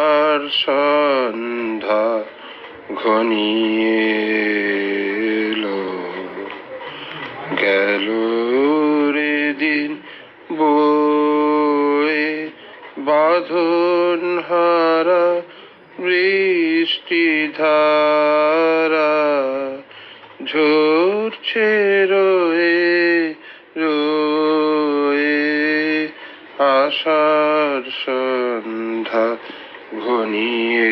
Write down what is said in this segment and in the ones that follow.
আর সন্ধ্যা ঘনিয়ে গেল রে দিন বয়ে বাঁধন হারা বৃষ্টি ঘনিয়ে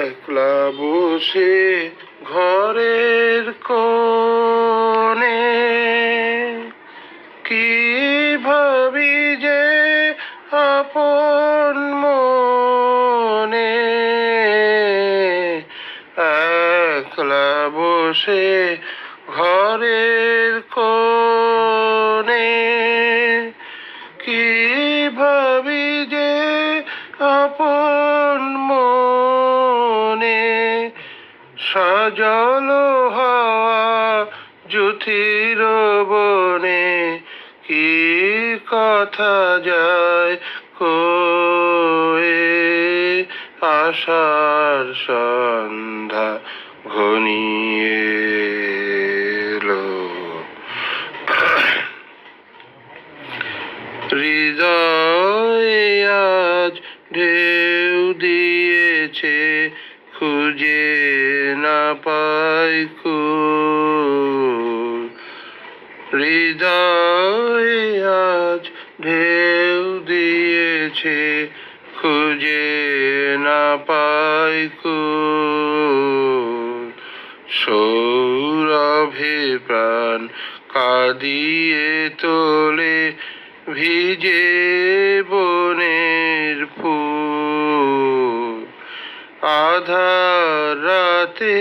একলা বসে ঘরের কোণে কি ভাবি যে আপন মনে? একলা বসে সজল হওয়া জুথির বনে, কি কথা যায় কয়ে? আশার সন্ধ্যা ঘনিয়ে হৃদয়ে আজ ঢেউ দিয়েছে, খুঁজে কুল হৃদয়ে ঢেউ দিয়েছে, খুঁজে না পাই কুল সৌরভে প্রাণ কাঁদিয়ে তোলে, ভিজে বনের ফুল। আধার রাতে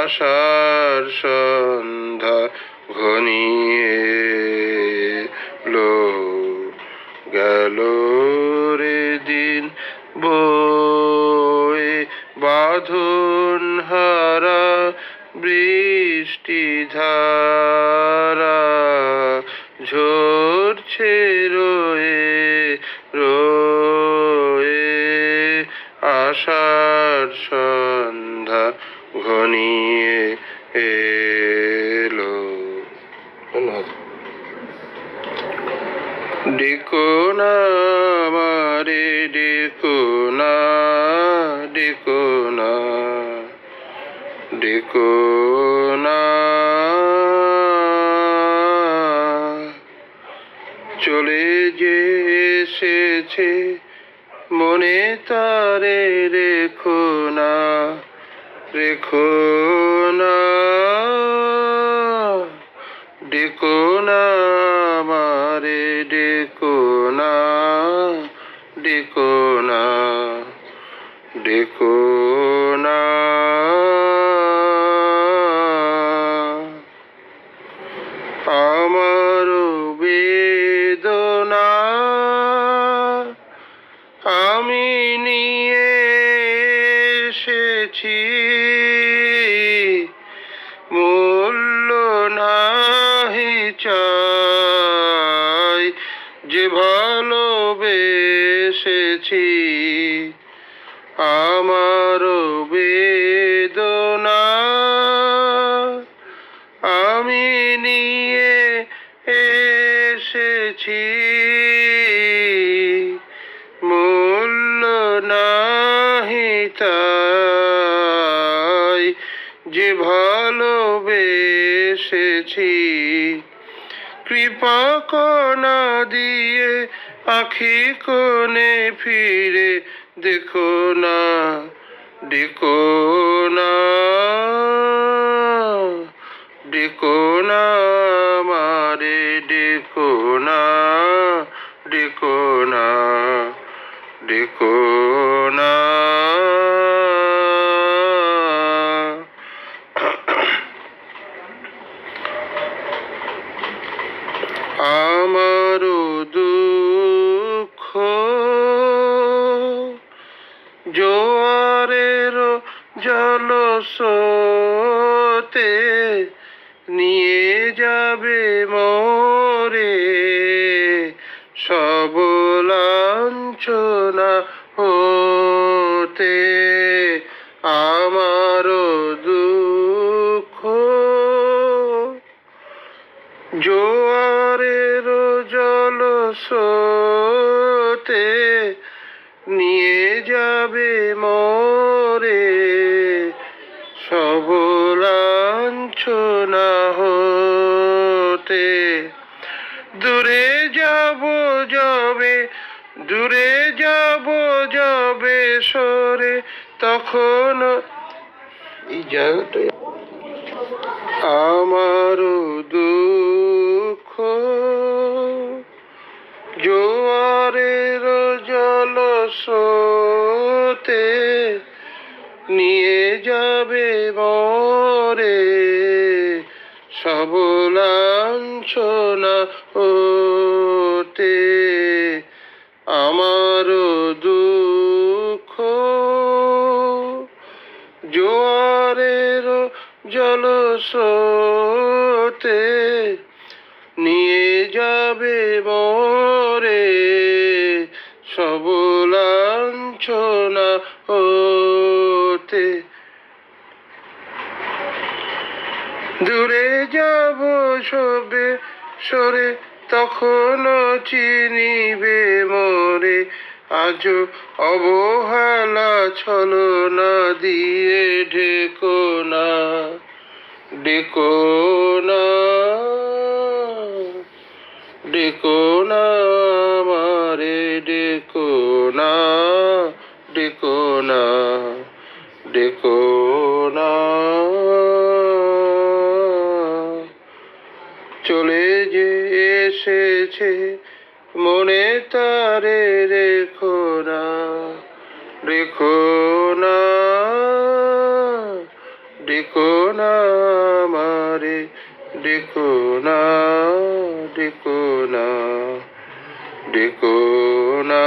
আশার সন্ধ্যা ঘনিয়ে লো গেল রে দিন বয়ে, বাঁধন হারা, বৃষ্টি ধারা, ঝরছে রয়ে রয়ে ঘনিয়ে এলো। ডেকো না মারে ডেকো না ডেকো না। ডেকো না। চলে যে এসেছে, মনে তারে রেখো না। রেখো না ডেকো না মারে ডেকো না ডেকো না ডেকো না চাই যে ভালোবেসেছি আমার বেদনা। আমি নিয়ে এসেছি মূল্য নাহি তাই যে ভালোবেসেছি। কৃপা কণা দিয়ে আখি কোণে ফিরে দেখো না, ডেকো না ডেকো না মারে ডেকো না ডেকো না ডেকো না। আমার দুঃখ। জোয়ারের জলস্রোতে নিয়ে যাবে মোরে। সবলাঞ্ছনা হতে আমার দুঃখ। জোয়ারের স্রোতে নিয়ে যাবে মরে সবলাঞ্ছনা হতে। দূরে যাব যাবে, দূরে যাব যাবে সরে তখন এই জায়গাটা আমার দুঃখ সবলাঞ্ছনা হতে আমার দুঃখ জোয়ারের জল স্রোতে নিয়ে যাবে মরে সবলাঞ্ছনা হতে দূরে যাব সবে সরে তখন চিনিবে মরে। আজ অবহেলা ছলনা দিয়ে ঢেকো না ডেকো না ডেকো না মারে ডেকো না ডেকো না ডেকো না চলে যে এসেছে। মনে তারে রেখো না রেখো না ডেকো না মারে ডেকো না ডেকো না ডেকো না।